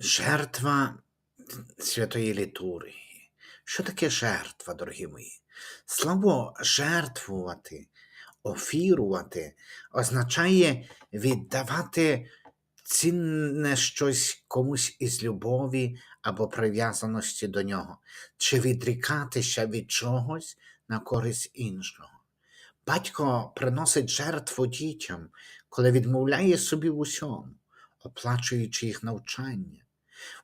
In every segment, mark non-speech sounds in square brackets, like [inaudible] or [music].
Жертва святої літургії. Що таке жертва, дорогі мої? Слово жертвувати, офірувати означає віддавати цінне щось комусь із любові або прив'язаності до нього, чи відрікатися від чогось на користь іншого. Батько приносить жертву дітям, коли відмовляє собі в усьому, оплачуючи їх навчання.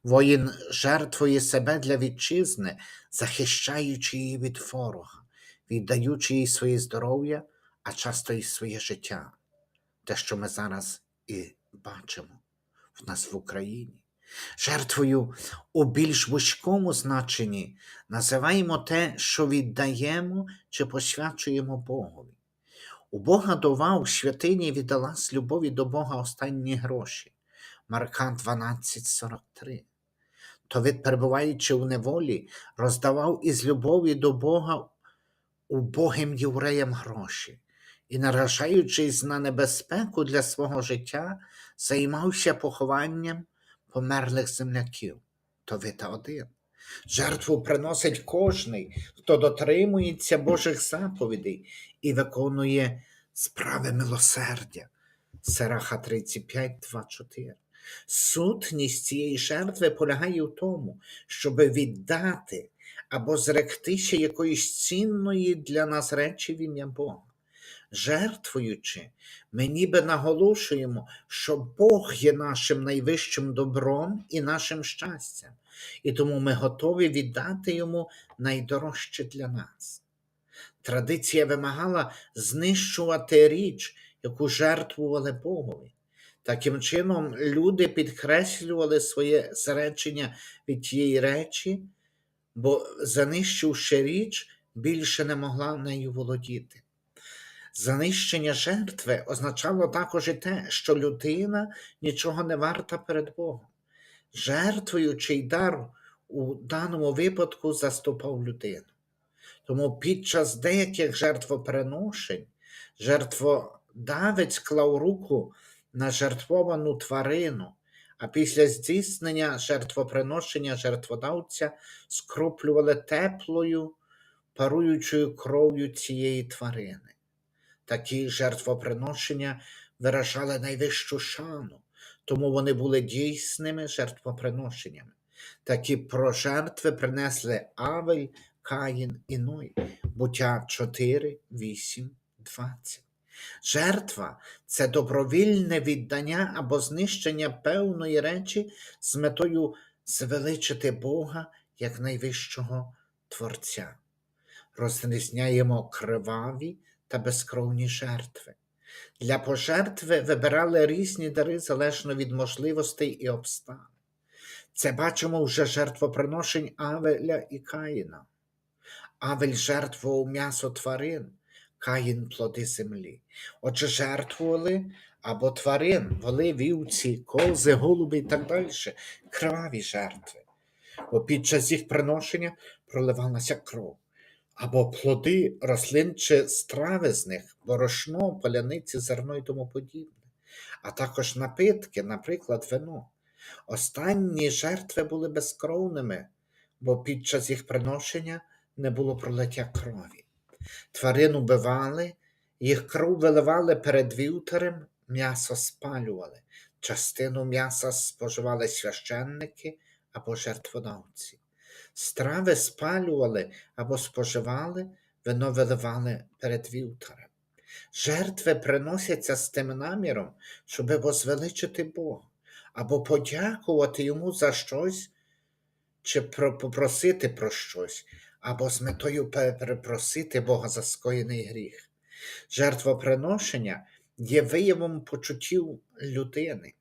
Воїн жертвує себе для вітчизни, захищаючи її від ворога, віддаючи їй своє здоров'я, а часто і своє життя, те, що ми зараз і бачимо в нас в Україні. Жертвою у більш вузькому значенні називаємо те, що віддаємо чи посвячуємо Богові. У Бога дова у святині віддала з любові до Бога останні гроші. Марка 12,43. То він, перебуваючи у неволі, роздавав із любові до Бога убогим євреям гроші і, наражаючись на небезпеку для свого життя, займався похованням померлих земляків. То вита один. Жертву приносить кожний, хто дотримується Божих заповідей і виконує справи милосердя. Сираха 35, 2, 4. Сутність цієї жертви полягає в тому, щоб віддати або зректися якоїсь цінної для нас речі в ім'я Бога. Жертвуючи, ми ніби наголошуємо, що Бог є нашим найвищим добром і нашим щастям, і тому ми готові віддати йому найдорожче для нас. Традиція вимагала знищувати річ, яку жертвували Богові. Таким чином, люди підкреслювали своє зречення від тієї речі, бо, занищивши річ, більше не могла нею володіти. Занищення жертви означало також і те, що людина нічого не варта перед Богом. Жертвуючий дар у даному випадку заступав людину. Тому під час деяких жертвоприношень жертводавець клав руку на жертвовану тварину, а після здійснення жертвоприношення жертводавця скроплювали теплою, паруючою кров'ю цієї тварини. Такі жертвоприношення виражали найвищу шану, тому вони були дійсними жертвоприношеннями. Такі прожертви принесли Авель, Каїн і Ной, буття 4, 8, 20. Жертва це добровільне віддання або знищення певної речі з метою звеличити Бога як найвищого Творця. Розрізняємо криваві та безкровні жертви. Для пожертви вибирали різні дари залежно від можливостей і обставин. Це бачимо вже жертвоприношень Авеля і Каїна. Авель жертвував м'ясо тварин, Каїн плоди землі. Отже, жертвували або тварин, воли, вівці, кози, голуби і так далі, криваві жертви. Бо під час їх приношення проливалася кров або плоди рослин чи страви з них, борошно, поляниці, зерно і тому подібне, а також напитки, наприклад, вино. Останні жертви були безкровними, бо під час їх приношення не було пролиття крові. Тварин убивали, їх кров виливали перед вівтарем, м'ясо спалювали, частину м'яса споживали священники або жертводавці. Страви спалювали або споживали, вино виливали перед вівтарем. Жертви приносяться з тим наміром, щоб возвеличити Бога, або подякувати йому за щось, чи попросити про щось, або з метою перепросити Бога за скоєний гріх. Жертвоприношення є виявом почуттів людини.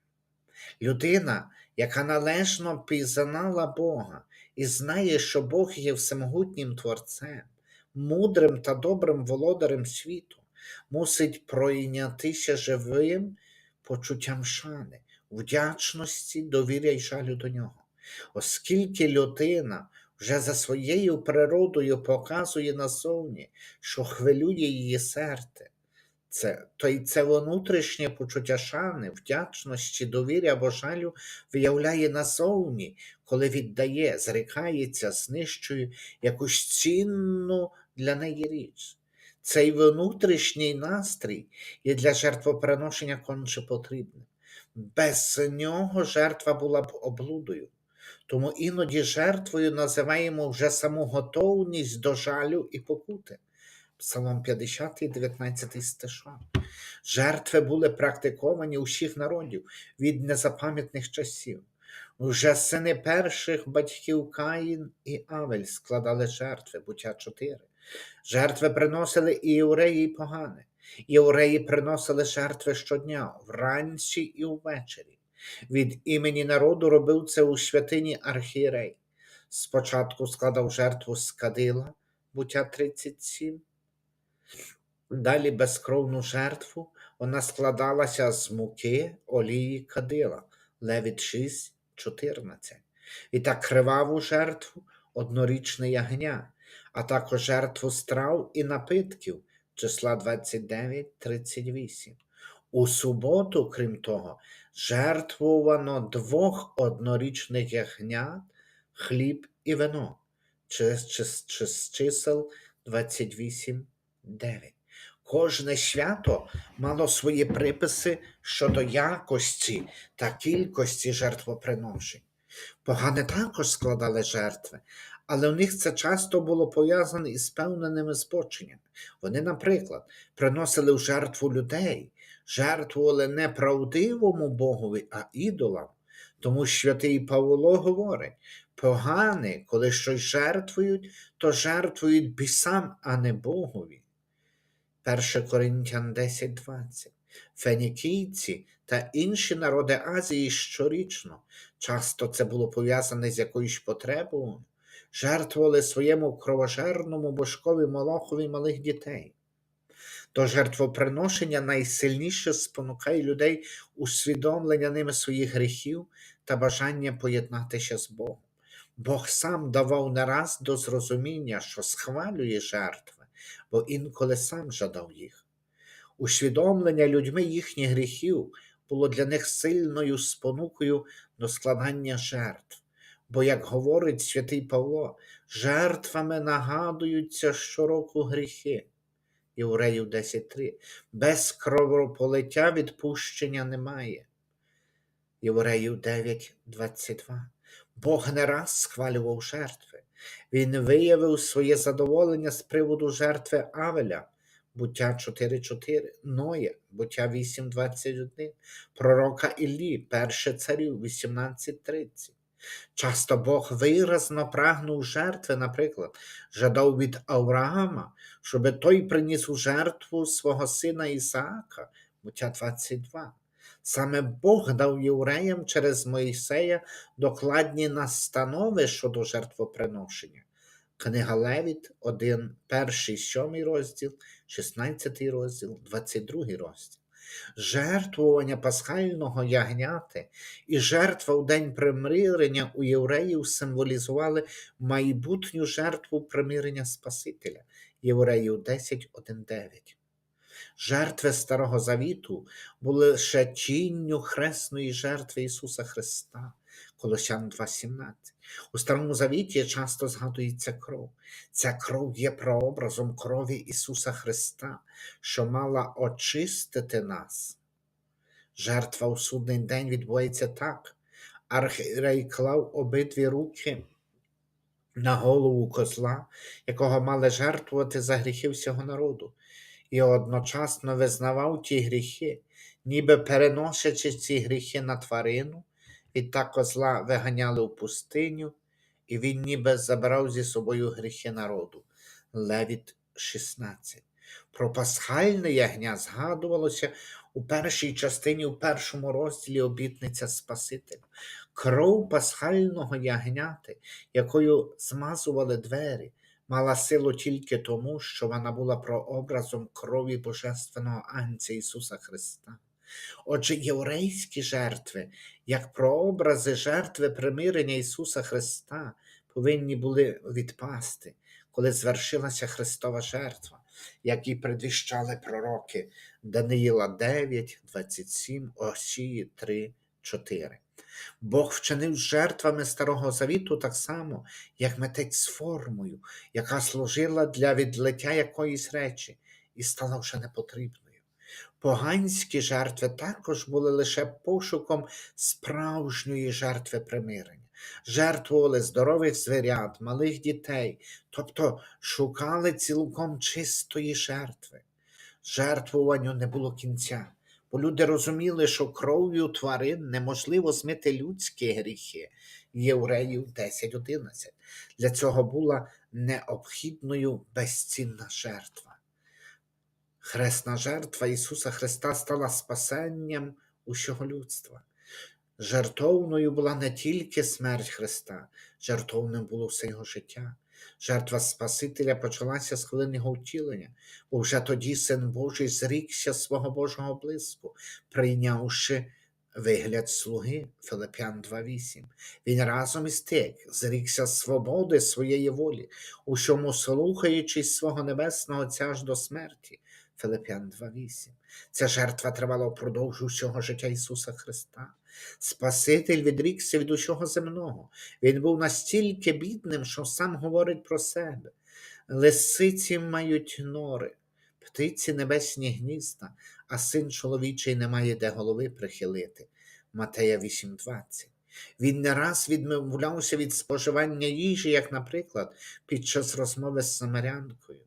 Людина, яка належно пізнала Бога і знає, що Бог є всемогутнім Творцем, мудрим та добрим володарем світу, мусить пройнятися живим почуттям шани, вдячності, довіря й жалю до нього. Оскільки людина вже за своєю природою показує назовні, що хвилює її серце, це, то й це внутрішнє почуття шани, вдячності, довір'я або жалю виявляє назовні, коли віддає, зрікається, знищує якусь цінну для неї річ. Цей внутрішній настрій є для жертвоприношення конче потрібним. Без нього жертва була б облудою. Тому іноді жертвою називаємо вже саму готовність до жалю і покути. Псалом 50, 19 стиша. Жертви були практиковані у всіх народів від незапам'ятних часів. Уже сини перших батьків Каїн і Авель складали жертви, буття 4. Жертви приносили і євреї, і погани. Євреї приносили жертви щодня, вранці і ввечері. Від імені народу робив це у святині архієрей. Спочатку складав жертву з кадила, буття 37. Далі безкровну жертву вона складалася з муки, олії кадила, Левіт 6, 14. І так криваву жертву однорічне ягня, а також жертву страв і напитків, числа 29, 38. У суботу, крім того, жертвувано двох однорічних ягнят, хліб і вино, з чисел 28, 9. Кожне свято мало свої приписи щодо якості та кількості жертвоприношень. Погани також складали жертви, але у них це часто було пов'язане із певненими збоченнями. Вони, наприклад, приносили в жертву людей, жертвували не правдивому Богові, а ідолам. Тому святий Павло говорить: погани, коли щось жертвують, то жертвують бісам, а не Богові. 1 Коринтян 10.20. Фенікійці та інші народи Азії щорічно, часто це було пов'язане з якоюсь потребою, жертвували своєму кровожерному божкові Молохові малих дітей. То жертвоприношення найсильніше спонукає людей усвідомлення ними своїх гріхів та бажання поєднатися з Богом. Бог сам давав не раз до зрозуміння, що схвалює жертви, бо інколи сам жадав їх. Усвідомлення людьми їхніх гріхів було для них сильною спонукою до складання жертв. Бо, як говорить святий Павло, жертвами нагадуються щороку гріхи. Євреїв 10.3. Без кровопролиття відпущення немає. Євреїв 9.22. Бог не раз схвалював жертви. Він виявив своє задоволення з приводу жертви Авеля, буття 4.4, Ноя, буття 8.21, пророка Іллі, перше царів 18.30. Часто Бог виразно прагнув жертви, наприклад, жадав від Авраама, щоб той приніс у жертву свого сина Ісаака, буття 22. Саме Бог дав євреям через Моїсея докладні настанови щодо жертвоприношення. Книга Левіт, 1, 1, 7 розділ, 16 розділ, 22 розділ. Жертвування пасхального ягняти і жертва у день примирення у євреїв символізували майбутню жертву примирення Спасителя. Євреїв 10, 1, 9. Жертви Старого Завіту були лише тінню хресної жертви Ісуса Христа. Колосян 2.17. У Старому Завіті часто згадується кров. Ця кров є прообразом крові Ісуса Христа, що мала очистити нас. Жертва у судний день відбувається так. Архірей клав обидві руки на голову козла, якого мали жертвувати за гріхи всього народу, і одночасно визнавав ті гріхи, ніби переносячи ці гріхи на тварину, і так козла виганяли в пустиню, і він ніби забирав зі собою гріхи народу. Левіт 16. Про пасхальне ягня згадувалося у першій частині, у першому розділі обітниця Спасителя. Кров пасхального ягняти, якою змазували двері, мала силу тільки тому, що вона була прообразом крові Божественного Анця Ісуса Христа. Отже, єврейські жертви, як прообрази жертви примирення Ісуса Христа, повинні були відпасти, коли звершилася Христова жертва. як і предвіщали пророки Даниїла 9, 27, Осії 3, 4. Бог вчинив жертвами Старого Завіту так само, як митець з формою, яка служила для відлиття якоїсь речі і стала вже непотрібною. Поганські жертви також були лише пошуком справжньої жертви примирення. Жертвували здорових звірят, малих дітей, тобто шукали цілком чистої жертви. Жертвуванню не було кінця, бо люди розуміли, що кров'ю тварин неможливо змити людські гріхи. Євреїв 10.11. Для цього була необхідною безцінна жертва. Хресна жертва Ісуса Христа стала спасенням усього людства. Жертовною була не тільки смерть Христа, жертовним було все його життя. Жертва Спасителя почалася з хвилини його втілення, бо вже тоді Син Божий зрікся свого Божого блиску, прийнявши вигляд слуги Филип'ян 2.8. Він разом із тим зрікся свободи своєї волі, у чому слухаючись свого небесного Отця аж до смерті. Филип'ян 2.8. Ця жертва тривала впродовж усього життя Ісуса Христа. Спаситель відрікся від усього земного. Він був настільки бідним, що сам говорить про себе. Лисиці мають нори, птиці небесні гнізда, а син чоловічий не має де голови прихилити. Матея 8.20. Він не раз відмовлявся від споживання їжі, як, наприклад, під час розмови з самарянкою.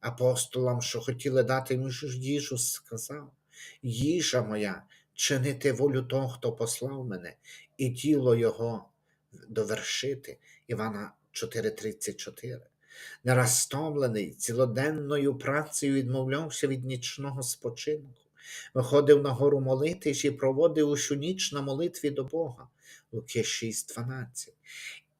Апостолам, що хотіли дати йому їжу, сказав: Їжа моя, чинити волю того, хто послав мене, і діло його довершити. Івана 4:34. Не раз цілоденною працею відмовлявся від нічного спочинку, виходив на гору молитись і проводив усю ніч на молитві до Бога. Луки 6:12.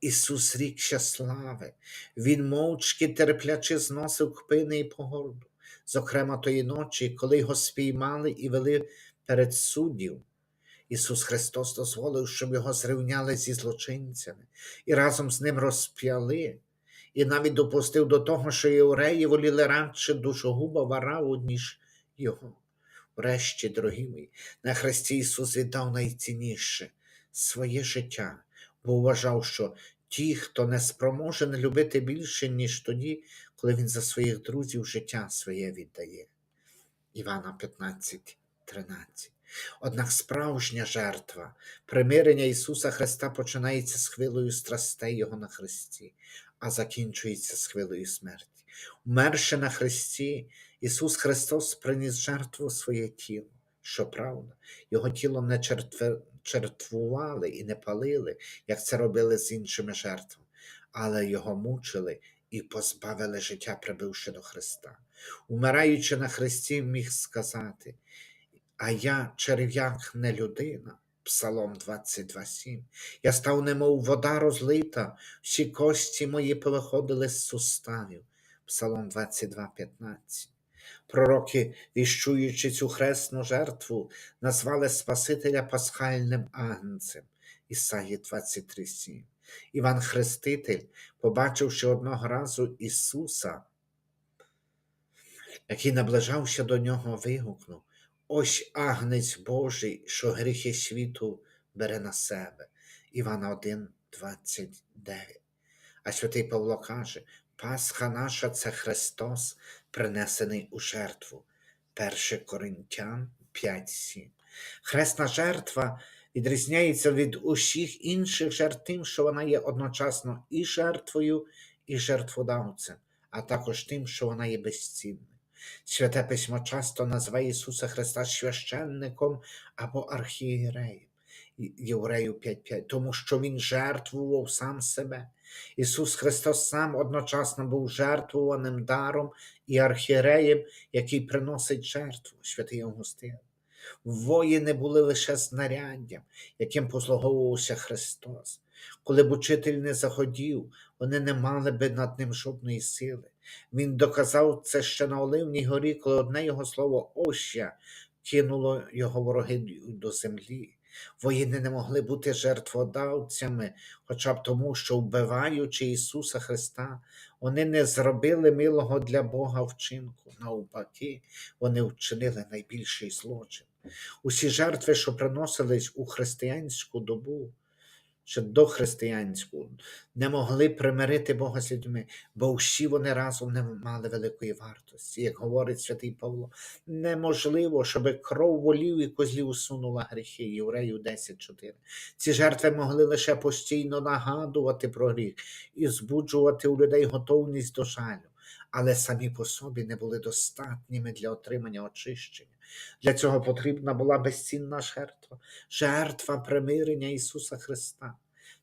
Ісус рікся слави, Він мовчки терплячи зносив кпини і погорду, зокрема тої ночі, коли його спіймали і вели перед суддів. Ісус Христос дозволив, щоб його зрівняли зі злочинцями і разом з ним розп'яли, і навіть допустив до того, що євреї воліли радше душогуба вараву, ніж його. Врешті, дорогі мої, на Христі Ісус віддав найцінніше своє життя, бо вважав, що ті, хто не спроможен любити більше, ніж тоді, коли він за своїх друзів життя своє віддає. Івана 15, 13. Однак справжня жертва, примирення Ісуса Христа починається з хвилою страстей Його на Христі, а закінчується з хвилою смерті. Умерши на Христі, Ісус Христос приніс жертву своє тіло. Щоправда, Його тіло не чертвували і не палили, як це робили з іншими жертвами, але Його мучили і позбавили життя, прибивши до Христа. Умираючи на Христі, міг сказати, а я черв'як не людина. Псалом 22.7. Я став немов вода розлита, всі кості мої повиходили з суставів. Псалом 22.15. Пророки, віщуючи цю хресну жертву, назвали Спасителя пасхальним агнцем. Ісаї 23.7. Іван Хреститель, побачивши одного разу Ісуса, який наближався до нього, вигукнув: Ось агнець Божий, що гріхи світу бере на себе. Івана 1, 29. А святий Павло каже: Пасха наша це Христос, принесений у жертву. 1 Коринтян 5, 7. Хресна жертва відрізняється від усіх інших жертв тим, що вона є одночасно і жертвою, і жертводавцем, а також тим, що вона є безцінною. Святе письмо часто називає Ісуса Христа священником або архієреєм. Єврею 5.5, тому що Він жертвував сам себе. Ісус Христос сам одночасно був жертвуваним даром і архієреєм, який приносить жертву, святий Августин. Воїни були лише знаряддям, яким послуговувався Христос. Коли б учитель не заходів, вони не мали би над ним жодної сили. Він доказав це ще на Оливній горі, коли одне його слово оща кинуло його вороги до землі. Воїни не могли бути жертводавцями, хоча б тому, що, вбиваючи Ісуса Христа, вони не зробили милого для Бога вчинку. Навпаки, вони вчинили найбільший злочин. Усі жертви, що приносились у християнську добу, ще до християнську, не могли примирити Бога з людьми, бо всі вони разом не мали великої вартості. Як говорить святий Павло, неможливо, щоб кров волів і козлів усунула гріхи. Євреїв 10.4. Ці жертви могли лише постійно нагадувати про гріх і збуджувати у людей готовність до жалю, але самі по собі не були достатніми для отримання очищення. Для цього потрібна була безцінна жертва, жертва примирення Ісуса Христа.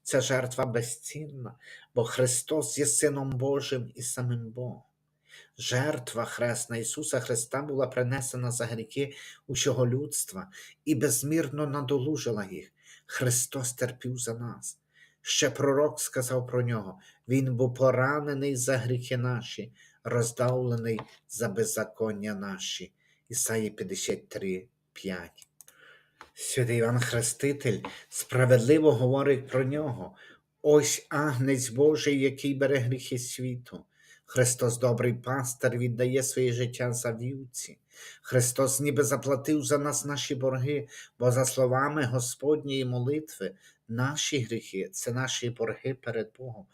Ця жертва безцінна, бо Христос є Сином Божим і самим Богом. Жертва хресна Ісуса Христа була принесена за гріхи усього людства і безмірно надолужила їх. Христос терпів за нас. Ще пророк сказав про нього: Він був поранений за гріхи наші, роздавлений за беззаконня наші. Ісаї 53, 5. Святий Іван Хреститель справедливо говорить про нього. Ось агнець Божий, який бере гріхи світу. Христос, добрий пастир, віддає своє життя за вівці. Христос ніби заплатив за нас наші борги, бо, за словами Господньої молитви, наші гріхи це наші борги перед Богом.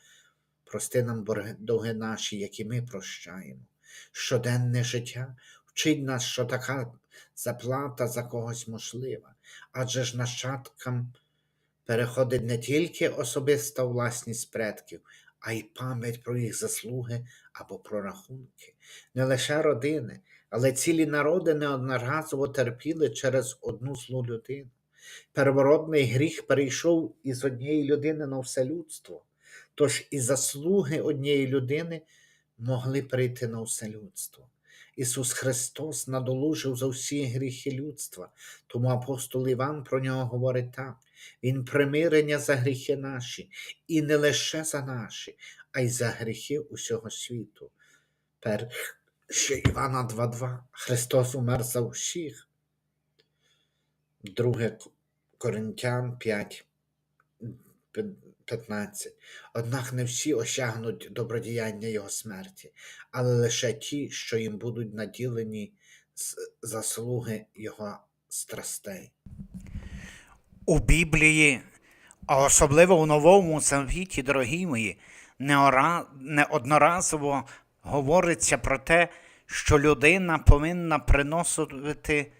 Прости нам борги наші, які ми прощаємо. Щоденне життя вчить нас, що така заплата за когось можлива, адже ж нащадкам переходить не тільки особиста власність предків, а й пам'ять про їх заслуги або прорахунки. Не лише родини, але цілі народи неодноразово терпіли через одну злу людину. Первородний гріх перейшов із однієї людини на все людство, тож і заслуги однієї людини могли перейти на все людство. Ісус Христос надолужив за всі гріхи людства, тому апостол Іван про нього говорить так: Він примирення за гріхи наші, і не лише за наші, а й за гріхи усього світу. Перше Івана 2.2. Христос умер за всіх. Друге Коринтян 5. 15. Однак не всі осягнуть добродіяння Його смерті, але лише ті, що їм будуть наділені з заслуги Його страстей. У Біблії, а особливо у Новому Завіті, дорогі мої, неодноразово говориться про те, що людина повинна приносити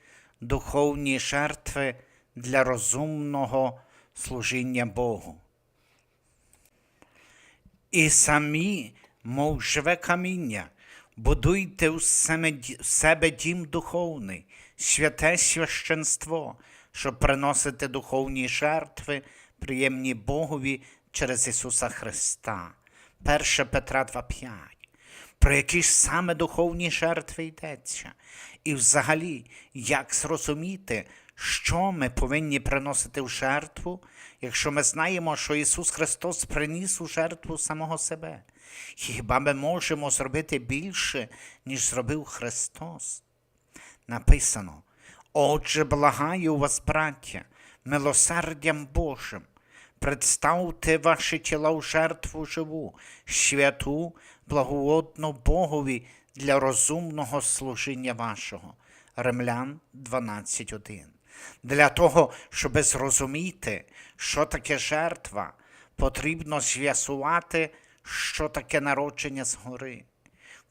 духовні жертви для розумного служіння Богу. І самі, мов живе каміння, будуйте у себе дім духовний, святе священство, щоб приносити духовні жертви, приємні Богові через Ісуса Христа. 1 Петра 2,5. Про які ж саме духовні жертви йдеться? І взагалі, як зрозуміти, що ми повинні приносити в жертву, якщо ми знаємо, що Ісус Христос приніс у жертву самого себе? Хіба ми можемо зробити більше, ніж зробив Христос? Написано: Отже, благаю вас, браття, милосердям Божим, представте ваші тіла в жертву живу, святу, благоугодну Богові для розумного служіння вашого. Римлян 12.1. Для того, щоб зрозуміти, що таке жертва, потрібно з'ясувати, що таке народження згори.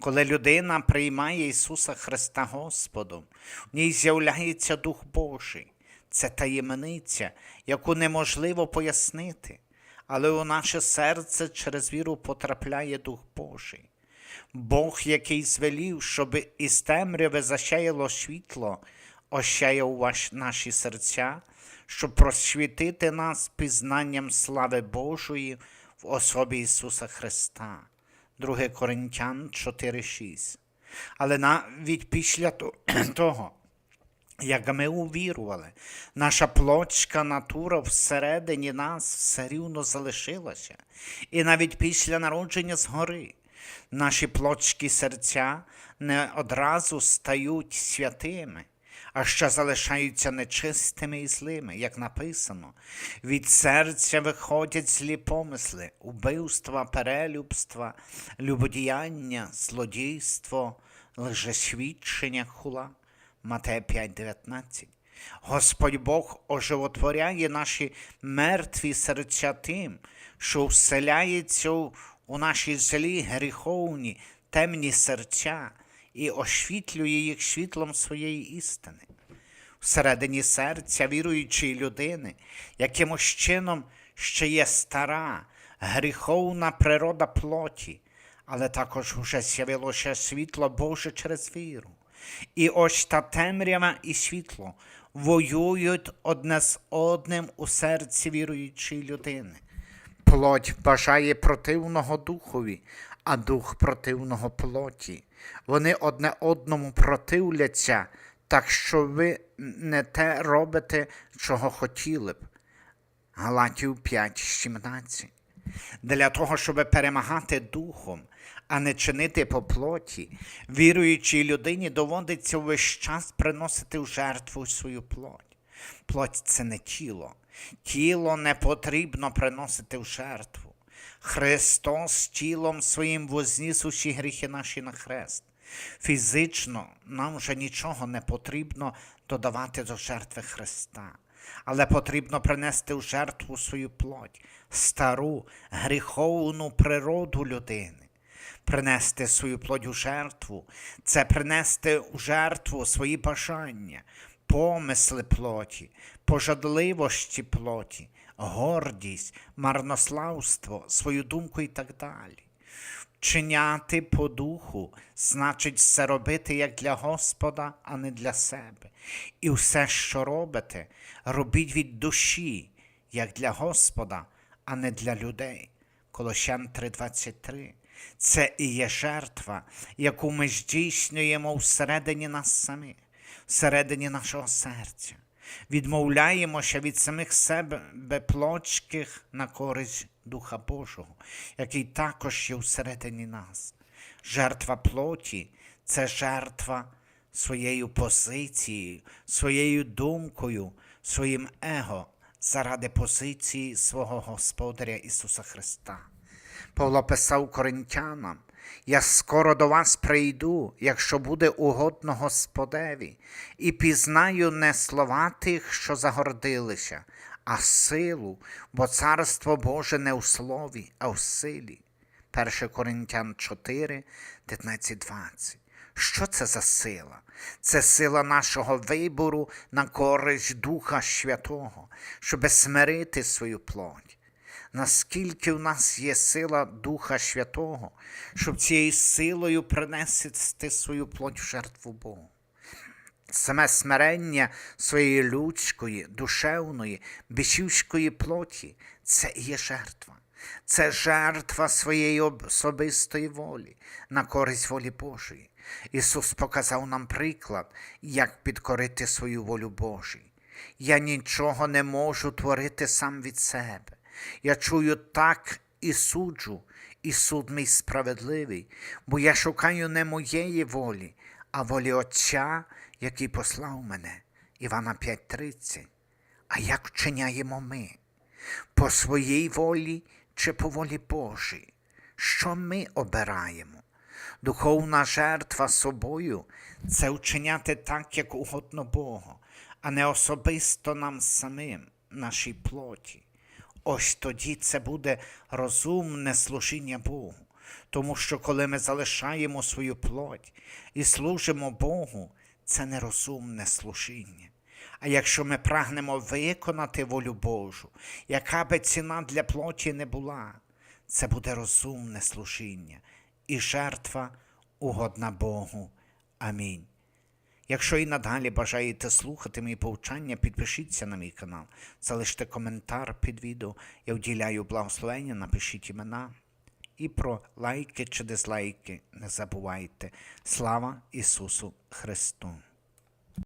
Коли людина приймає Ісуса Христа Господом, в ній з'являється Дух Божий. Це таємниця, яку неможливо пояснити, але у наше серце через віру потрапляє Дух Божий. Бог, який звелів, щоб із темряви засяяло світло, осяяв наші серця, щоб просвітити нас пізнанням слави Божої в особі Ісуса Христа. 2 Коринтян 4,6. Але навіть після [clears throat] того, як ми увірували, наша плотська натура всередині нас все рівно залишилася. І навіть після народження згори наші плотські серця не одразу стають святими, а ще залишаються нечистими і злими, як написано. Від серця виходять злі помисли, убивства, перелюбства, любодіяння, злодійство, лжесвідчення, хула. Матея 5:19. Господь Бог оживотворяє наші мертві серця тим, що вселяється у наші злі, гріховні, темні серця і освітлює їх світлом своєї істини. Всередині серця віруючої людини, якимось чином ще є стара, гріховна природа плоті, але також вже з'явилося світло Боже через віру. І ось та темрява і світло воюють одне з одним у серці віруючої людини. Плоть бажає противного духові, а дух противного плоті. Вони одне одному противляться, так що ви не те робите, чого хотіли б. Галатів 5:17. Для того, щоб перемагати духом, а не чинити по плоті, віруючій людині доводиться весь час приносити в жертву свою плоть. Плоть це не тіло. Тіло не потрібно приносити в жертву. Христос тілом своїм возніс усі гріхи наші на хрест. Фізично нам вже нічого не потрібно додавати до жертви Христа, але потрібно принести в жертву свою плоть, стару гріховну природу людини. Принести свою плоть у жертву це принести у жертву свої бажання, помисли плоті, пожадливості плоті, гордість, марнославство, свою думку і так далі. Вчиняти по духу значить все робити як для Господа, а не для себе. І все, що робите, робіть від душі, як для Господа, а не для людей. Колощан 3:23. Це і є жертва, яку ми здійснюємо всередині нас самих, всередині нашого серця. Відмовляємося від самих себе плотських на користь Духа Божого, який також є всередині нас. Жертва плоті це жертва своєю позицією, своєю думкою, своїм его заради позиції свого Господаря Ісуса Христа. Павло писав Коринтянам, я скоро до вас прийду, якщо буде угодно Господеві, і пізнаю не слова тих, що загордилися, а силу, бо царство Боже не у слові, а в силі. 1 Коринтян 4, 19, 20. Що це за сила? Це сила нашого вибору на користь Духа Святого, щоб смирити свою плоть. Наскільки в нас є сила Духа Святого, щоб цією силою принести свою плоть в жертву Богу. Саме смирення своєї людської, душевної, бісівської плоті це і є жертва. Це жертва своєї особистої волі на користь волі Божої. Ісус показав нам приклад, як підкорити свою волю Божій. Я нічого не можу творити сам від себе. Я чую так і суджу, і суд мій справедливий, бо я шукаю не моєї волі, а волі Отця, який послав мене. Івана 5:30. А як вчиняємо ми? По своїй волі чи по волі Божій? Що ми обираємо? Духовна жертва собою це вчиняти так, як угодно Богу, а не особисто нам самим, нашій плоті. Ось тоді це буде розумне служіння Богу. Тому що коли ми залишаємо свою плоть і служимо Богу, це нерозумне служіння. А якщо ми прагнемо виконати волю Божу, яка би ціна для плоті не була, це буде розумне служіння і жертва угодна Богу. Амінь. Якщо і надалі бажаєте слухати мої повчання, підпишіться на мій канал, залиште коментар під відео, я вділяю благословення, напишіть імена. І про лайки чи дизлайки не забувайте. Слава Ісусу Христу!